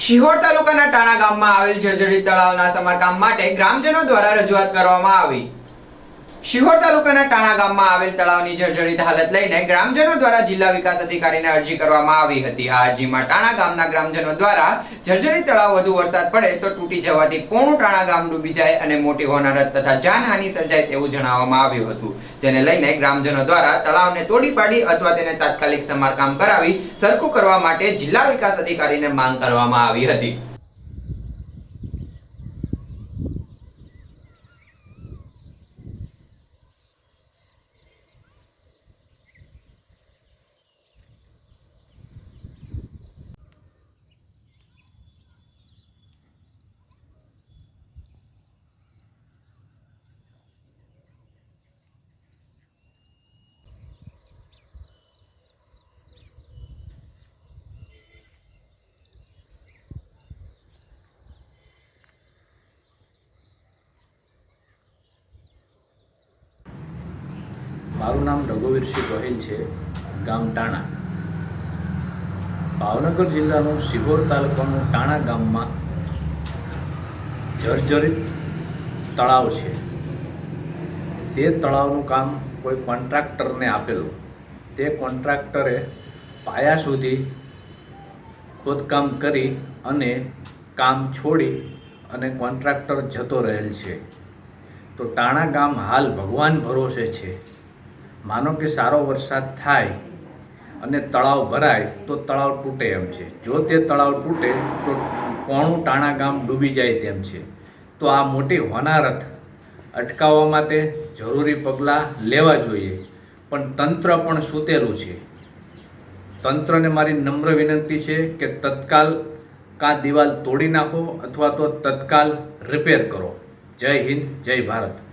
શિહોર તાલુકાના ટાણા ગામમાં આવેલ જર્જરિત તળાવના સમારકામ માટે ગ્રામજનો દ્વારા રજૂઆત કરવામાં આવી. શિહોર તાલુકાના ટાણા ગામમાં આવેલ તળાવની જર્જરિત હાલત લઈને ગ્રામજનો દ્વારા જિલ્લા વિકાસ અધિકારીને અરજી કરવામાં આવી હતી. આ અરજીમાં ટાણા ગામના ગ્રામજનો દ્વારા જર્જરિત તળાવ વધુ વરસાદ પડે તો તૂટી જવાથી પોણું ટાણા ગામ ડૂબી જાય અને મોટી હોનારત તથા જાનહાનિ સર્જાય તેવું જણાવવામાં આવ્યું હતું. જેને લઈને ગ્રામજનો દ્વારા તળાવને તોડી પાડી અથવા તેને તાત્કાલિક સમારકામ કરાવી સરખું કરવા માટે જિલ્લા વિકાસ અધિકારીને માંગ કરવામાં આવી હતી. મારું નામ રઘુવીરસિંહ ગોહિલ છે, ગામ ટાણા. ભાવનગર જિલ્લાનું સિહોર તાલુકાનું ટાણા ગામમાં જર્જરિત તળાવ છે. તે તળાવનું કામ કોઈ કોન્ટ્રાક્ટરને આપેલું. તે કોન્ટ્રાક્ટરે પાયા સુધી ખોદકામ કરી અને કામ છોડી અને કોન્ટ્રાક્ટર જતો રહેલ છે. તો ટાણા ગામ હાલ ભગવાન ભરોસે છે. માનો કે સારો વરસાદ થાય અને તળાવ ભરાય, તો તળાવ તૂટે એમ છે. જો તે તળાવ તૂટે, તો કોણું ટાણા ગામ ડૂબી જાય તેમ છે. તો આ મોટી હોનારત અટકાવવા માટે જરૂરી પગલાં લેવા જોઈએ. પણ તંત્ર પણ સૂતેલું છે. તંત્રને મારી નમ્ર વિનંતી છે કે તત્કાલ કાં દિવાલ તોડી નાખો અથવા તો તત્કાલ રિપેર કરો. જય હિન્દ, જય ભારત.